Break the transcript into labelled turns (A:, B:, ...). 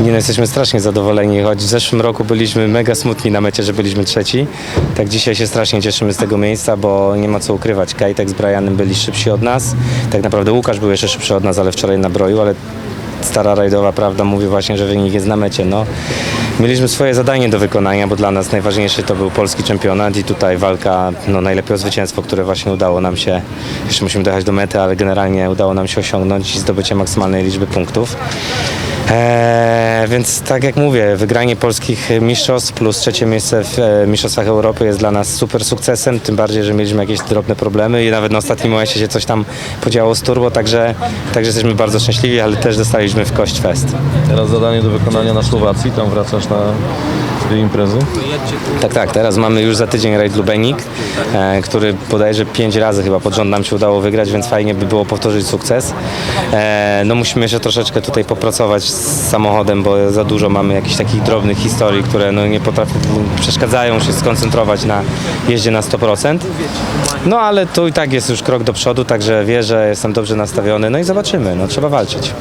A: Nie, no, jesteśmy strasznie zadowoleni, choć w zeszłym roku byliśmy mega smutni na mecie, że byliśmy trzeci. Tak dzisiaj się strasznie cieszymy z tego miejsca, bo nie ma co ukrywać. Kajtek z Brianem byli szybsi od nas. Tak naprawdę Łukasz był jeszcze szybszy od nas, ale wczoraj nabroił, ale stara rajdowa prawda mówi właśnie, że wynik jest na mecie. No, mieliśmy swoje zadanie do wykonania, bo dla nas najważniejszy to był polski czempionat i tutaj walka no, najlepiej o zwycięstwo, które właśnie udało nam się, jeszcze musimy dojechać do mety, ale generalnie udało nam się osiągnąć i zdobycie maksymalnej liczby punktów. Eee, więc tak jak mówię, wygranie polskich mistrzostw plus trzecie miejsce w e, Mistrzostwach Europy jest dla nas super sukcesem, tym bardziej, że mieliśmy jakieś drobne problemy i nawet na ostatnim momencie się coś tam podziało z turbo, także, także jesteśmy bardzo szczęśliwi, ale też dostaliśmy w kość fest.
B: Teraz zadanie do wykonania na Słowacji, tam wracasz na dwie imprezy.
A: Tak, tak, teraz mamy już za tydzień rajd Lubenik, e, który bodajże pięć razy chyba pod rząd nam się udało wygrać, więc fajnie by było powtórzyć sukces. E, no musimy jeszcze troszeczkę tutaj popracować z samochodem, bo za dużo mamy jakichś takich drobnych historii, które no nie potrafią, przeszkadzają się skoncentrować na jeździe na 100%. No ale tu i tak jest już krok do przodu, także wierzę, jestem dobrze nastawiony, no i zobaczymy, no trzeba walczyć.